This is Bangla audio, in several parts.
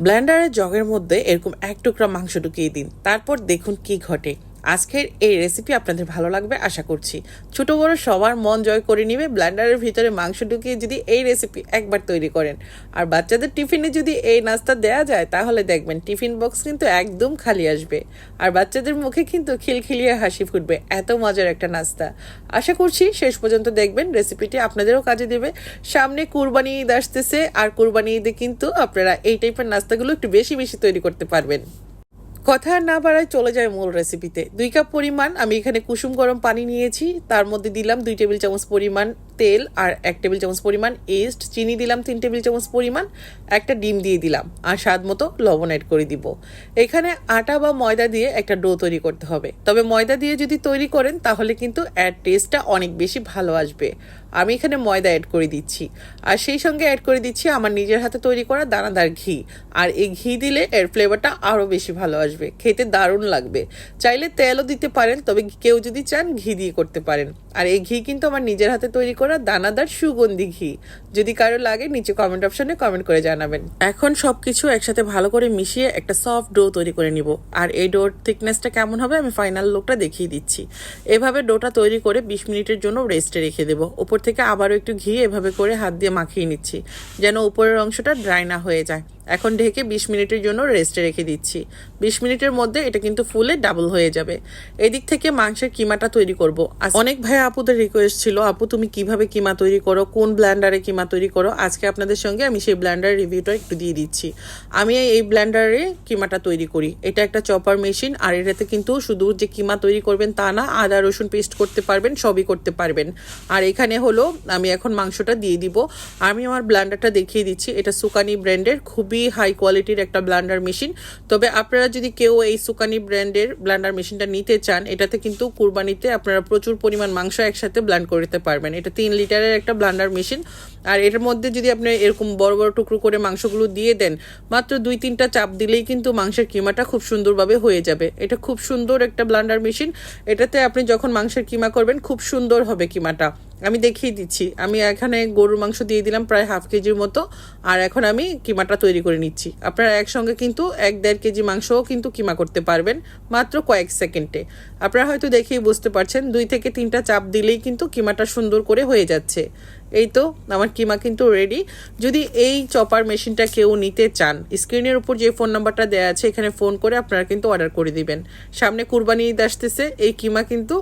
ব্লেন্ডারের জগের মধ্যে এরকম এক টুকরা মাংস ঢুকিয়ে দিন। তারপর দেখুন কি ঘটে। আজকের এই রেসিপি আপনাদের ভালো লাগবে, আশা করছি। ছোট বড় সবার মন জয় করে নিবে। ব্লেন্ডারের ভিতরে মাংস ঢুকিয়ে যদি এই রেসিপি একবার তৈরি করেন। আর বাচ্চাদের টিফিনে যদি এই নাস্তা দেওয়া যায়, তাহলে দেখবেন টিফিন বক্স কিন্তু একদম খালি আসবে। আর বাচ্চাদের মুখে কিন্তু খিলখিলিয়ে হাসি ফুটবে। এত মজার একটা নাস্তা। আশা করছি শেষ পর্যন্ত দেখবেন রেসিপিটি আপনাদেরও কাজে দেবে। সামনে কুরবানি ঈদ আসতেছে। আর কুরবানি ঈদে কিন্তু আপনারা এই টাইপের নাস্তাগুলো একটু বেশি বেশি তৈরি করতে পারবেন। কথা না বাড়ায় চলে যায় মূল রেসিপিতে দুই কাপ পরিমাণ, আমি এখানে কুসুম গরম পানি নিয়েছি, তার মধ্যে দিলাম দুই টেবিল চামচ পরিমাণ তেল আর এক টেবিল চামচ পরিমাণ ইস্ট চিনি দিলাম তিন টেবিল চামচ পরিমাণ, একটা ডিম দিয়ে দিলাম আর স্বাদ মতো লবণ অ্যাড করে দিব। এখানে আটা বা ময়দা দিয়ে একটা ডো তৈরি করতে হবে। তবে ময়দা দিয়ে যদি তৈরি করেন, তাহলে কিন্তু অ্যাড টেস্টটা অনেক বেশি ভালো আসবে। আমি এখানে ময়দা অ্যাড করে দিচ্ছি। আর সেই সঙ্গে অ্যাড করে দিচ্ছি আমার নিজের হাতে তৈরি করা দানাদার ঘি। আর এই ঘি দিলে এর ফ্লেভারটা আরও বেশি ভালো আসবে। খেতে দারুণ লাগবে। চাইলে তেলও দিতে পারেন, তবে কেউ যদি চান ঘি দিয়ে করতে পারেন। আর এই ঘি কিন্তু আমার নিজের হাতে তৈরি করা দানাদার সুগন্ধি ঘি। যদি কারও লাগে, নিচে কমেন্ট অপশনে কমেন্ট করে জানাবেন। এখন সব কিছু একসাথে ভালো করে মিশিয়ে একটা সফট ডো তৈরি করে নিব। আর এই ডোর থিকনেসটা কেমন হবে, আমি ফাইনাল লুকটা দেখিয়ে দিচ্ছি। এভাবে ডোটা তৈরি করে বিশ মিনিটের জন্য রেস্টে রেখে দেবো। ওপর থেকে আবারও একটু ঘি এভাবে করে হাত দিয়ে মাখিয়ে নিচ্ছি, যেন উপরের অংশটা ড্রাই না হয়ে যায়। এখন ঢেকে বিশ মিনিটের জন্য রেস্টে রেখে দিচ্ছি। বিশ মিনিটের মধ্যে এটা কিন্তু ফুলে ডাবল হয়ে যাবে। এদিক থেকে মাংসের কিমাটা তৈরি করব। অনেক ভাই আপুদের রিকোয়েস্ট ছিল, আপু, তুমি কীভাবে কিমা তৈরি করো? কোন ব্ল্যান্ডারে কিমা তৈরি করো? আজকে আপনাদের সঙ্গে আমি সেই ব্ল্যান্ডার রিভিউটা একটু দিয়ে দিচ্ছি। আমি এই ব্ল্যান্ডারে কিমাটা তৈরি করি। এটা একটা চপার মেশিন আর এটাতে কিন্তু শুধু যে কিমা তৈরি করবেন তা না, আদা, রসুন পেস্ট করতে পারবেন, সবই করতে পারবেন। আর এখানে হলো, আমি এখন মাংসটা দিয়ে দিব। আমি আমার ব্ল্যান্ডারটা দেখিয়ে দিচ্ছি। এটা সুকানি ব্র্যান্ডের খুবই হাই কোয়ালিটির একটা ব্লান্ডার মেশিন তবে আপনারা যদি কেউ এই সুকানি ব্র্যান্ডের ব্লান্ডার মেশিনটা নিতে চান, এটাতে কিন্তু কুরবানিতে আপনারা প্রচুর পরিমাণ মাংস একসাথে ব্লান্ড করতে পারবেন। এটা তিন লিটারের একটা ব্লান্ডার মেশিন আর এর মধ্যে যদি আপনি এরকম বড় বড় টুকরো করে মাংসগুলো দিয়ে দেন, মাত্র দুই তিনটা চাপ দিলেই কিন্তু মাংসের কিমাটা খুব সুন্দরভাবে হয়ে যাবে। এটা খুব সুন্দর একটা ব্লান্ডার মেশিন এটাতে আপনি যখন মাংসের কিমা করবেন, খুব সুন্দর হবে কিমাটা। আমি দেখিয়ে দিচ্ছি। আমি এখানে গরুর মাংস দিয়ে দিলাম প্রায় হাফ কেজির মতো, আর এখন আমি কিমাটা তৈরি করে নিচ্ছি। আপনারা একসঙ্গে কিন্তু এক দেড় কেজি মাংসও কিন্তু কিমা করতে পারবেন, মাত্র কয়েক সেকেন্ডে। আপনারা হয়তো দেখেই বুঝতে পারছেন, দুই থেকে তিনটা চাপ দিলেই কিন্তু কিমাটা সুন্দর করে হয়ে যাচ্ছে। এই তো, আমার কিমা কিন্তু রেডি যদি এই চপার মেশিনটা কেউ নিতে চান স্ক্রিনের উপর যে ফোন নাম্বারটা দেওয়া আছে, এখানে ফোন করে আপনারা কিন্তু অর্ডার করে দিবেন। সামনে কুরবানি ঈদ আসতেছে, এই কিমা কিন্তু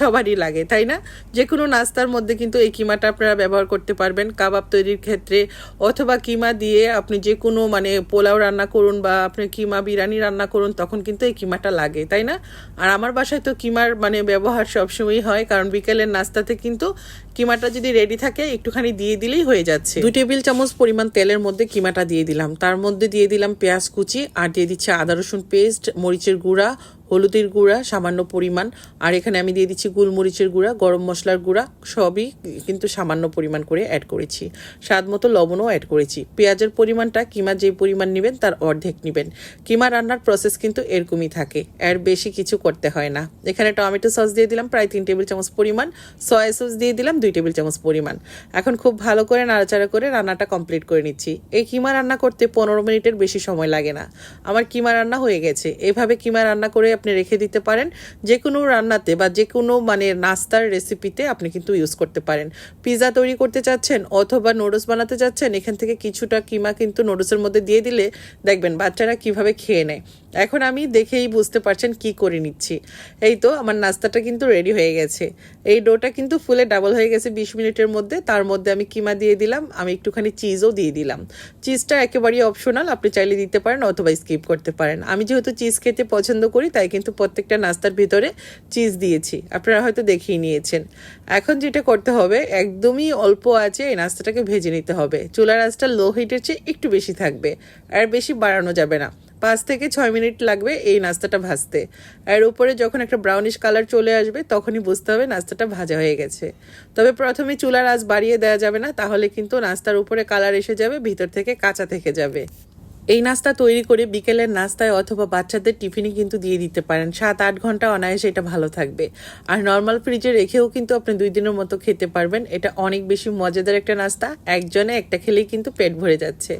সবারই লাগে, তাই না? যে কোনো নাস্তার মধ্যে কিন্তু এই কিমাটা আপনারা ব্যবহার করতে পারবেন, কাবাব তৈরির ক্ষেত্রে, অথবা কিমা দিয়ে আপনি যে কোনো মানে পোলাও রান্না করুন বা আপনি কিমা বিরিয়ানি রান্না করুন, তখন কিন্তু এই কিমাটা লাগে, তাই না? আর আমার বাসায় তো কিমার মানে ব্যবহার সবসময়ই হয়, কারণ বিকেলের নাস্তাতে কিন্তু কিমাটা যদি রেডি থাকে একটুখানি দিয়ে দিলেই হয়ে যাচ্ছে। দুই টেবিল চামচ পরিমাণ তেলের মধ্যে কিমাটা দিয়ে দিলাম। তার মধ্যে দিয়ে দিলাম পেঁয়াজ কুচি, আর দিয়ে দিচ্ছে আদা রসুন পেস্ট মরিচের গুঁড়া হলুদের গুঁড়া, সামান্য পরিমাণ, আর এখানে আমি দিয়ে দিচ্ছি গোলমরিচের গুঁড়া, গরম মশলার গুঁড়া, সবই কিন্তু সামান্য পরিমাণ করে অ্যাড করেছি। স্বাদ মতো লবণও অ্যাড করেছি। পেঁয়াজের পরিমাণটা, কিমা যে পরিমাণ নেবেন, তার অর্ধেক নেবেন। কিমা রান্নার প্রসেস কিন্তু এরকমই থাকে, এর বেশি কিছু করতে হয় না। এখানে টমেটো সস দিয়ে দিলাম, প্রায় তিন টেবিল চামচ পরিমাণ। সয়া সস দিয়ে দিলাম, দুই টেবিল চামচ পরিমাণ। এখন খুব ভালো করে নাড়াচাড়া করে রান্নাটা কমপ্লিট করে নিচ্ছি। এই কিমা রান্না করতে পনেরো মিনিটের বেশি সময় লাগে না। আমার কিমা রান্না হয়ে গেছে। এভাবে কিমা রান্না করে আপনি রেখে দিতে পারেন। যে কোনো রান্নাতে বা যে কোনো মানে নাস্তার রেসিপিতে আপনি কিন্তু ইউজ করতে পারেন। পিৎজা তৈরি করতে চাচ্ছেন অথবা নুডলস বানাতে চাচ্ছেন, এখান থেকে কিছুটা কিমা কিন্তু নুডলসের মধ্যে দিয়ে দিলে দেখবেন বাচ্চারা কীভাবে খেয়ে নেয়। এখন আমি দেখেই বুঝতে পারছেন কি করে নিচ্ছি। এই তো, আমার নাস্তাটা কিন্তু রেডি হয়ে গেছে। এই ডোটা কিন্তু ফুলে ডাবল হয়ে গেছে বিশ মিনিটের মধ্যে। তার মধ্যে আমি কিমা দিয়ে দিলাম, আমি একটুখানি চিজও দিয়ে দিলাম। চিজটা একেবারেই অপশনাল আপনি চাইলে দিতে পারেন অথবা স্কিপ করতে পারেন। আমি যেহেতু চিজ খেতে পছন্দ করি, তাই কিন্তু প্রত্যেকটা নাস্তার ভিতরে চিজ দিয়েছি। আপনারা হয়তো দেখেই নিয়েছেন। এখন যেটা করতে হবে, একদমই অল্প আছে, এই নাস্তাটাকে ভেজে নিতে হবে। চুলার আঁচটা লো হিটের চেয়ে একটু বেশি থাকবে, আর বেশি বাড়ানো যাবে না। পাঁচ থেকে ছয় মিনিট লাগবে এই নাস্তাটা ভাজতে। আর উপরে যখন একটা ব্রাউনিশ কালার চলে আসবে, তখনই বুঝতে হবে নাস্তাটা ভাজা হয়ে গেছে। তবে প্রথমে চুলার আজ বাড়িয়ে দেওয়া যাবে না, তাহলে কিন্তু নাস্তার উপরে কালার এসে যাবে, ভিতর থেকে কাঁচা থেকে যাবে। এই নাস্তা তৈরি করে বিকেলের নাস্তায় অথবা বাচ্চাদের টিফিনে কিন্তু দিয়ে দিতে পারেন। সাত আট ঘণ্টা অনায়াসে এটা ভালো থাকবে। আর নর্মাল ফ্রিজে রেখেও কিন্তু আপনি দুই দিনের মতো খেতে পারবেন। এটা অনেক বেশি মজাদার একটা নাস্তা। একজনে একটা খেলেই কিন্তু পেট ভরে যাচ্ছে।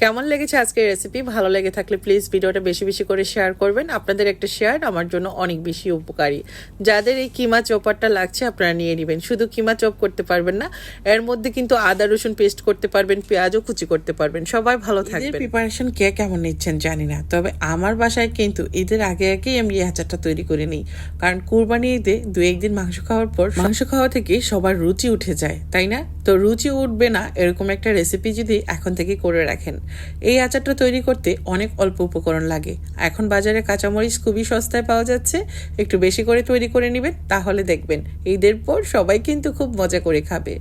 কেমন লেগেছে আজকের রেসিপি ভালো লেগে থাকলে প্লিজ ভিডিওটা বেশি বেশি করে শেয়ার করবেন। আপনাদের একটা শেয়ার আমার জন্য অনেক বেশি উপকারী। যাদের এই কিমা চোপারটা লাগছে আপনারা নিয়ে নেবেন। শুধু কিমা চপ করতে পারবেন না এর মধ্যে কিন্তু আদা রসুন পেস্ট করতে পারবেন পেঁয়াজও কুচি করতে পারবেন। সবাই ভালো থাকবে প্রিপারেশন কে কেমন নিচ্ছেন জানি না। তবে আমার বাসায় কিন্তু ঈদের আগে আগেই আমি এই আচারটা তৈরি করে নিই। কারণ কুরবানি ঈদে দু একদিন মাংস খাওয়ার পর মাংস খাওয়া থেকে সবার রুচি উঠে যায়, তাই না? তো রুচি উঠবে না এরকম একটা রেসিপি যদি এখন থেকে করে রাখেন। এই আচারটা তৈরি করতে অনেক অল্প উপকরণ লাগে। এখন বাজারে কাঁচামরিচ খুবই সস্তায় পাওয়া যাচ্ছে। একটু বেশি করে তৈরি করে নেবেন, তাহলে দেখবেন ঈদের পর সবাই কিন্তু খুব মজা করে খাবে।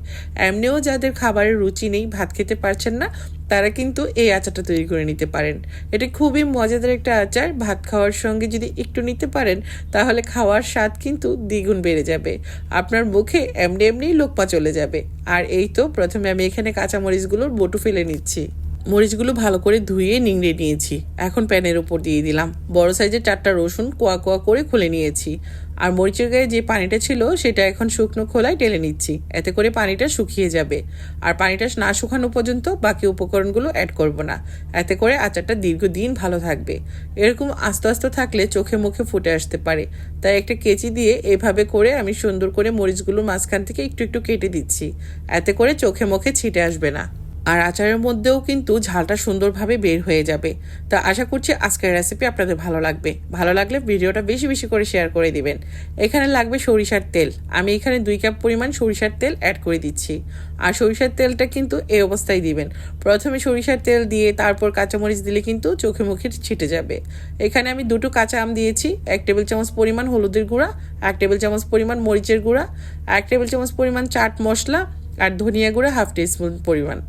এমনিও যাদের খাবারের রুচি নেই, ভাত খেতে পারছেন না তারা কিন্তু এই আচারটা তৈরি করে নিতে পারেন। এটা খুবই মজাদার একটা আচার। ভাত খাওয়ার সঙ্গে যদি একটু নিতে পারেন, তাহলে খাওয়ার স্বাদ কিন্তু দ্বিগুণ বেড়ে যাবে। আপনার মুখে এমনি এমনি লোকপা চলে যাবে। আর এই তো, প্রথমে আমি এখানে কাঁচামরিচগুলোর বটু ফেলে নিচ্ছি। মরিচগুলো ভালো করে ধুয়ে নিংড়ে নিয়েছি। এখন প্যানের উপর দিয়ে দিলাম। বড় সাইজের চারটা রসুন কোয়া কোয়া করে খুলে নিয়েছি। আর মরিচের গায়ে যে পানিটা ছিল, সেটা এখন শুকনো খোলায় টেলে নিচ্ছি। এতে করে পানিটা শুকিয়ে যাবে। আর পানিটা না শুকানো পর্যন্ত বাকি উপকরণগুলো অ্যাড করব না। এতে করে আচারটা দীর্ঘদিন ভালো থাকবে। এরকম আস্তে আস্তে থাকলে চোখে মুখে ফুটে আসতে পারে। তাই একটা কেচি দিয়ে এভাবে করে আমি সুন্দর করে মরিচগুলো মাঝখান থেকে একটু একটু কেটে দিচ্ছি। এতে করে চোখে মুখে ছিটে আসবে না। আর আচারের মধ্যেও কিন্তু ঝালটা সুন্দরভাবে বের হয়ে যাবে। তা আশা করছি আজকের রেসিপি আপনাদের ভালো লাগবে। ভালো লাগলে ভিডিওটা বেশি বেশি করে শেয়ার করে দিবেন। এখানে লাগবে সরিষার তেল। আমি এখানে দুই কাপ পরিমাণ সরিষার তেল অ্যাড করে দিচ্ছি। আর সরিষার তেলটা কিন্তু এই অবস্থায় দিবেন। প্রথমে সরিষার তেল দিয়ে তারপর কাঁচামরিচ দিলে কিন্তু চোখে মুখে ছিটে যাবে। এখানে আমি দুটো কাঁচা আম দিয়েছি। এক টেবিল চামচ পরিমাণ হলুদের গুঁড়া, এক টেবিল চামচ পরিমাণ মরিচের গুঁড়া, এক টেবিল চামচ পরিমাণ চাট মশলা আর ধনিয়া গুঁড়া হাফ টিস্পুন পরিমাণ।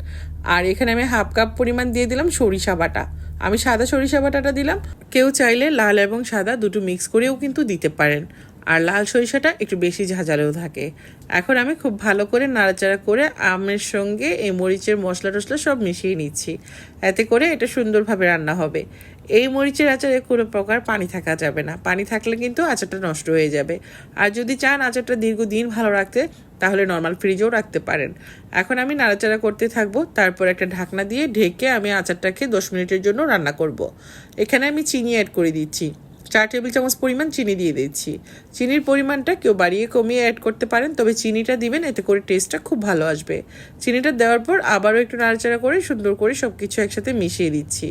আর এখানে আমি হাফ কাপ পরিমাণ দিয়ে দিলাম সরিষা বাটা। আমি সাদা সরিষা বাটাটা দিলাম। কেউ চাইলে লাল এবং সাদা দুটো মিক্স করেও কিন্তু দিতে পারেন। আর লাল সরিষাটা একটু বেশি ঝাঁঝালেও থাকে। এখন আমি খুব ভালো করে নাড়াচাড়া করে আমের সঙ্গে এই মরিচের মশলা টশলা সব মিশিয়ে নিচ্ছি। এতে করে এটা সুন্দরভাবে রান্না হবে। এই মরিচের আচারে কোনো প্রকার পানি থাকা যাবে না। পানি থাকলে কিন্তু আচারটা নষ্ট হয়ে যাবে। আর যদি চান আচারটা দীর্ঘদিন ভালো রাখতে, তাহলে নর্মাল ফ্রিজেও রাখতে পারেন। এখন আমি নাড়াচাড়া করতে থাকব, তারপর একটা ঢাকনা দিয়ে ঢেকে আমি আচারটাকে দশ মিনিটের জন্য রান্না করব। এখানে আমি চিনি অ্যাড করে দিচ্ছি। চার টেবিল চামচ পরিমাণ চিনি দিয়ে দিচ্ছি চিনির পরিমাণটা কেউ বাড়িয়ে কমিয়ে অ্যাড করতে পারেন, তবে চিনিটা দিবেন, এতে করে টেস্টটা খুব ভালো আসবে। চিনিটা দেওয়ার পর আবারও একটু নাড়াচাড়া করে, সুন্দর করে সব কিছু একসাথে মিশিয়ে দিচ্ছি।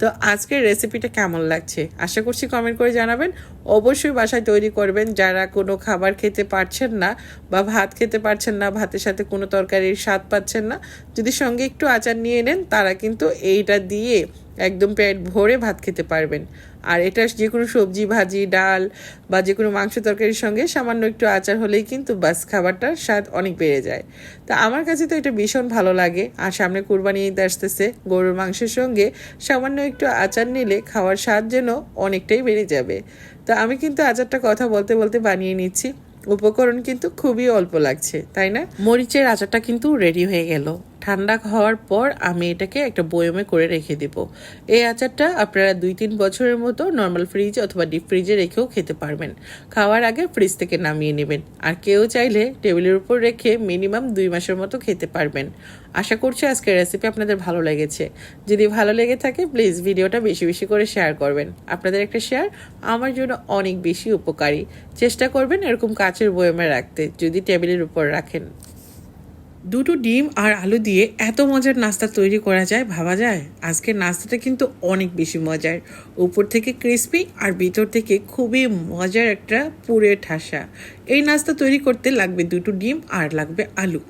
তো আজকের রেসিপিটা কেমন লাগছে? আশা করছি কমেন্ট করে জানাবেন। অবশ্যই বাসায় তৈরি করবেন। যারা কোনো খাবার খেতে পারছেন না বা ভাত খেতে পারছেন না, ভাতের সাথে কোনো তরকারির স্বাদ পাচ্ছেন না, যদি সঙ্গে একটু আচার নিয়ে নেন, তারা কিন্তু এইটা দিয়ে একদম পেট ভরে ভাত খেতে পারবেন। আর এটা যে কোনো সবজি, ভাজি, ডাল বা যে কোনো মাংস তরকারির সঙ্গে সামান্য একটু আচার হলেই কিন্তু বাস খাবারটার স্বাদ অনেক বেড়ে যায়। তা আমার কাছে তো এটা ভীষণ ভালো লাগে। আর সামনে কুরবানি ঈদ আসতেছে, গরুর মাংসের সঙ্গে সামান্য একটু আচার নিলে খাওয়ার স্বাদ যেন অনেকটাই বেড়ে যাবে। তা আমি কিন্তু আচারটা কথা বলতে বলতে বানিয়ে নিচ্ছি। উপকরণ কিন্তু খুবই অল্প লাগছে, তাই না? মরিচের আচারটা কিন্তু রেডি হয়ে গেল। ঠান্ডা হওয়ার পর আমি এটাকে একটা বয়মে করে রেখে দেব। এই আচারটা আপনারা দুই তিন বছরের মতো নর্মাল ফ্রিজ অথবা ডিপ ফ্রিজে রেখেও খেতে পারবেন। খাওয়ার আগে ফ্রিজ থেকে নামিয়ে নেবেন। আর কেউ চাইলে টেবিলের উপর রেখে মিনিমাম দুই মাসের মতো খেতে পারবেন। আশা করছি আজকের রেসিপি আপনাদের ভালো লেগেছে। যদি ভালো লেগে থাকে প্লিজ ভিডিওটা বেশি বেশি করে শেয়ার করবেন। আপনাদের একটা শেয়ার আমার জন্য অনেক বেশি উপকারী। চেষ্টা করবেন এরকম কাচের বয়মে রাখতে, যদি টেবিলের উপর রাখেন। দুটো ডিম আর আলু দিয়ে এত মজার নাস্তা তৈরি করা যায়, ভাবা যায়? আজকের নাস্তাটা কিন্তু অনেক বেশি মজার। উপর থেকে ক্রিস্পি আর ভিতর থেকে খুবই মজার একটা পুরে ঠাসা। এই নাস্তা তৈরি করতে লাগবে দুটো ডিম আর লাগবে আলু।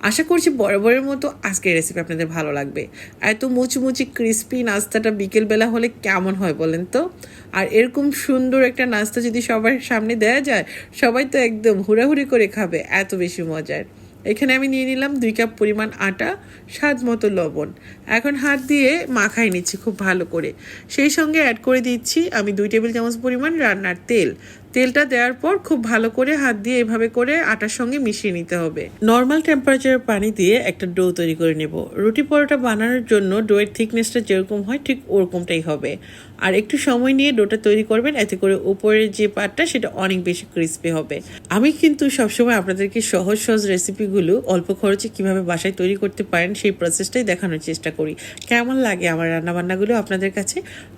আশা করছি বরাবরের মতো আজকের রেসিপি আপনাদের ভালো লাগবে। এত মুচমুচি ক্রিস্পি নাস্তাটা বিকেলবেলা হলে কেমন হয় বলেন তো? আর এরকম সুন্দর একটা নাস্তা যদি সবার সামনে দেওয়া যায়, সবাই তো একদম হুড়াহুড়ি করে খাবে, এত বেশি মজার। এখানে আমি নিয়ে নিলাম দুই কাপ পরিমাণ আটা, স্বাদ মতো লবণ। এখন হাত দিয়ে মাখাই নিচ্ছি খুব ভালো করে। সেই সঙ্গে অ্যাড করে দিচ্ছি আমি দুই টেবিল চামচ পরিমাণ রান্নার তেল। তেলটা দেওয়ার পর খুব ভালো করে হাত দিয়ে এভাবে করে আটার সঙ্গে মিশিয়ে নিতে হবে। নর্মাল টেম্পারেচারের পানি দিয়ে একটা ডো তৈরি করে নেব। রুটি পরোটা বানানোর জন্য ডোয়ের থিকনেসটা যেরকম হয় ঠিক ওরকমটাই হবে। আর একটু সময় নিয়ে ডোটা তৈরি করবেন, এতে করে উপরের যে পাটটা সেটা অনেক বেশি ক্রিস্পি হবে। আমি কিন্তু সবসময় আপনাদেরকে সহজ সহজ রেসিপিগুলো অল্প খরচে কীভাবে বাসায় তৈরি করতে পারেন সেই প্রসেসটাই দেখানোর চেষ্টা করি। কেমন লাগে আমার রান্নাবান্নাগুলো আপনাদের কাছে?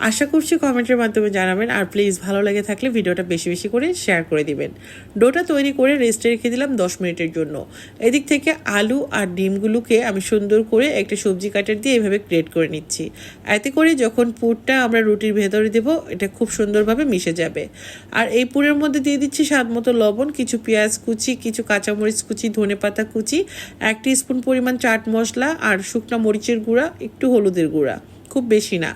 আশা করছি কমেন্টের মাধ্যমে জানাবেন, আর প্লিজ ভালো লাগে থাকলে ভিডিওটা বেশি বেশি করে শেয়ার করে দিবেন। ডোটা তৈরি করে রেস্টে রেখে দিলাম দশ মিনিটের জন্য। এদিক থেকে আলু আর ডিমগুলোকে আমি সুন্দর করে একটা সবজি কাটার দিয়ে এভাবে ক্রিয়েট করে নিচ্ছি। এতে করে যখন পুরটা আমরা রুটির ভেতরে দেব, এটা খুব সুন্দরভাবে মিশে যাবে। আর এই পুরের মধ্যে দিয়ে দিচ্ছি স্বাদ মতো লবণ, কিছু পেঁয়াজ কুচি, কিছু কাঁচামরিচ কুচি, ধনে পাতা কুচি, এক স্পুন পরিমাণ চাট মশলা আর শুকনো মরিচের গুঁড়া, একটু হলুদের গুঁড়া। খুব বেশি না।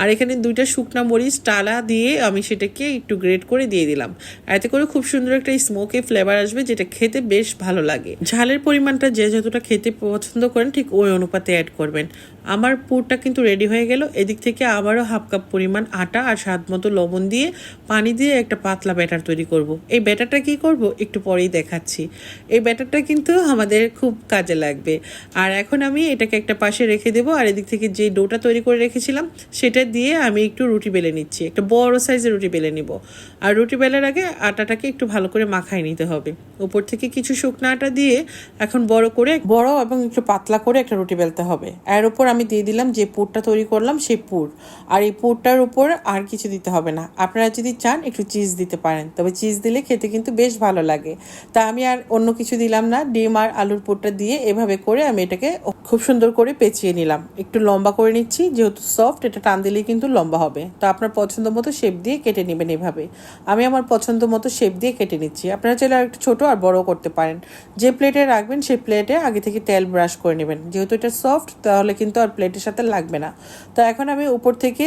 আর এখানে দুইটা শুকনা মরিচ টালা দিয়ে আমি সেটাকে একটু গ্রেট করে দিয়ে দিলাম। এতে করে খুব সুন্দর একটা স্মোকে ফ্লেভার আসবে, যেটা খেতে বেশ ভালো লাগে। ঝালের পরিমাণটা যে যতটা খেতে পছন্দ করেন, ঠিক ওই অনুপাতে অ্যাড করবেন। আমার পুরটা কিন্তু রেডি হয়ে গেল। এদিক থেকে আবারও হাফ কাপ পরিমাণ আটা আর স্বাদ মতো লবণ দিয়ে পানি দিয়ে একটা পাতলা ব্যাটার তৈরি করব। এই ব্যাটারটা কি করব? একটু পরেই দেখাচ্ছি। এই ব্যাটারটা কিন্তু আমাদের খুব কাজে লাগবে। আর এখন আমি এটাকে একটা পাশে রেখে দেবো। আর এদিক থেকে যে ডোটা তৈরি করে রেখেছিলাম, সেটা দিয়ে আমি একটু রুটি বেলে নিচ্ছি। একটা বড় সাইজের রুটি বেলে নিব। আর রুটি বেলার আগে আটাটাকে একটু ভালো করে মাখায় নিতে হবে। উপর থেকে কিছু শুকনো আটা দিয়ে এখন বড় করে, বড় এবং একটু পাতলা করে একটা রুটি বেলতে হবে। এর উপর আমি দিয়ে দিলাম যে পুরটা তৈরি করলাম, সেই পুর। আর এই পুরটার উপর আর কিছু দিতে হবে না। আপনারা যদি চান, একটু চিজ দিতে পারেন। তবে চিজ দিলে খেতে কিন্তু বেশ ভালো লাগে। তা আমি আর অন্য কিছু দিলাম না। ডিম আর আলুর পুরটা দিয়ে এভাবে করে আমি এটাকে খুব সুন্দর করে পেঁচিয়ে নিলাম। একটু লম্বা করে নিচ্ছি, যেহেতু সফট এটা টান দিলেই কিন্তু লম্বা হবে। তো আপনার পছন্দ মতো শেপ দিয়ে কেটে নেবেন এভাবে। আমি আমার পছন্দ মতো শেপ দিয়ে কেটে নিচ্ছি। আপনারা চাইলে আর একটু ছোটো আর বড় করতে পারেন। যে প্লেটে রাখবেন সেই প্লেটে আগে থেকে তেল ব্রাশ করে নেবেন। যেহেতু এটা সফট তাহলে কিন্তু আর প্লেটের সাথে লাগবে না। তো এখন আমি উপর থেকে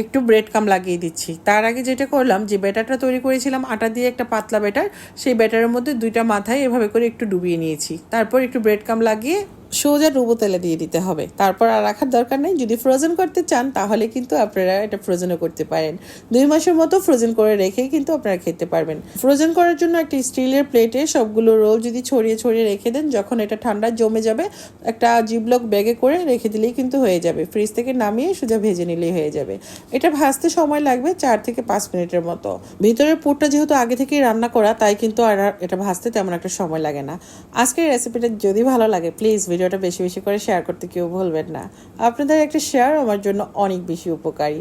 একটু ব্রেড কাম লাগিয়ে দিচ্ছি। তার আগে যেটা করলাম, যে ব্যাটারটা তৈরি করেছিলাম, আটা দিয়ে একটা পাতলা ব্যাটার, সেই ব্যাটারের মধ্যে দুইটা মাথায় এভাবে করে একটু ডুবিয়ে নিয়েছি। তারপর একটু ব্রেড কাম লাগিয়ে সোজা ডুবো তেলে দিয়ে দিতে হবে। তারপর আর রাখার দরকার নেই। যদি ফ্রোজেন করতে চান, তাহলে কিন্তু আপনারা এটা ফ্রোজেনও করতে পারেন। দুই মাসের মতো ফ্রোজেন করে রেখেই কিন্তু আপনারা খেতে পারবেন। ফ্রোজেন করার জন্য একটা স্টিলের প্লেটে সবগুলো রোল যদি ছড়িয়ে ছড়িয়ে রেখে দেন, যখন এটা ঠান্ডা জমে যাবে, একটা জিবলক ব্যাগে করে রেখে দিলেই কিন্তু হয়ে যাবে। ফ্রিজ থেকে নামিয়ে সোজা ভেজে নিলেই হয়ে যাবে। এটা ভাজতে সময় লাগবে চার থেকে পাঁচ মিনিটের মতো। ভিতরের পুরটা যেহেতু আগে থেকেই রান্না করা, তাই কিন্তু আর এটা ভাজতে তেমন একটা সময় লাগে না। আজকের রেসিপিটা যদি ভালো লাগে প্লিজ ভিডিওটা বেশি বেশি করে শেয়ার করতে কেউ ভুলবেন না। আপনাদের একটা শেয়ার আমার জন্য অনেক বেশি উপকারী।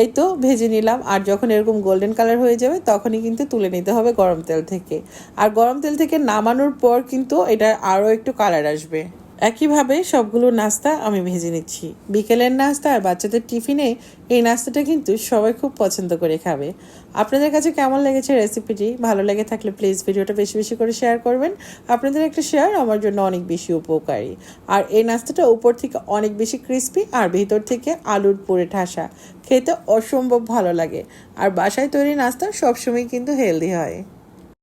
এই তো ভেজে নিলাম, আর যখন এরকম গোল্ডেন কালার হয়ে যাবে তখনই কিন্তু তুলে নিতে হবে গরম তেল থেকে। আর গরম তেল থেকে নামানোর পর কিন্তু এটা আরও একটু কালার আসবে। একইভাবে সবগুলো নাস্তা আমি ভেজে নিচ্ছি। বিকেলের নাস্তা আর বাচ্চাদের টিফিনে এই নাস্তাটা কিন্তু সবাই খুব পছন্দ করে খাবে। আপনাদের কাছে কেমন লেগেছে রেসিপিটি? ভালো লেগে থাকলে প্লিজ ভিডিওটা বেশি বেশি করে শেয়ার করবেন। আপনাদের একটা শেয়ার আমার জন্য অনেক বেশি উপকারী। আর এই নাস্তাটা উপর থেকে অনেক বেশি ক্রিস্পি আর ভিতর থেকে আলুর পুরে ঠাসা। খেতে অসম্ভব ভালো লাগে। আর বাসায় তৈরি নাস্তা সবসময় কিন্তু হেলদি হয়।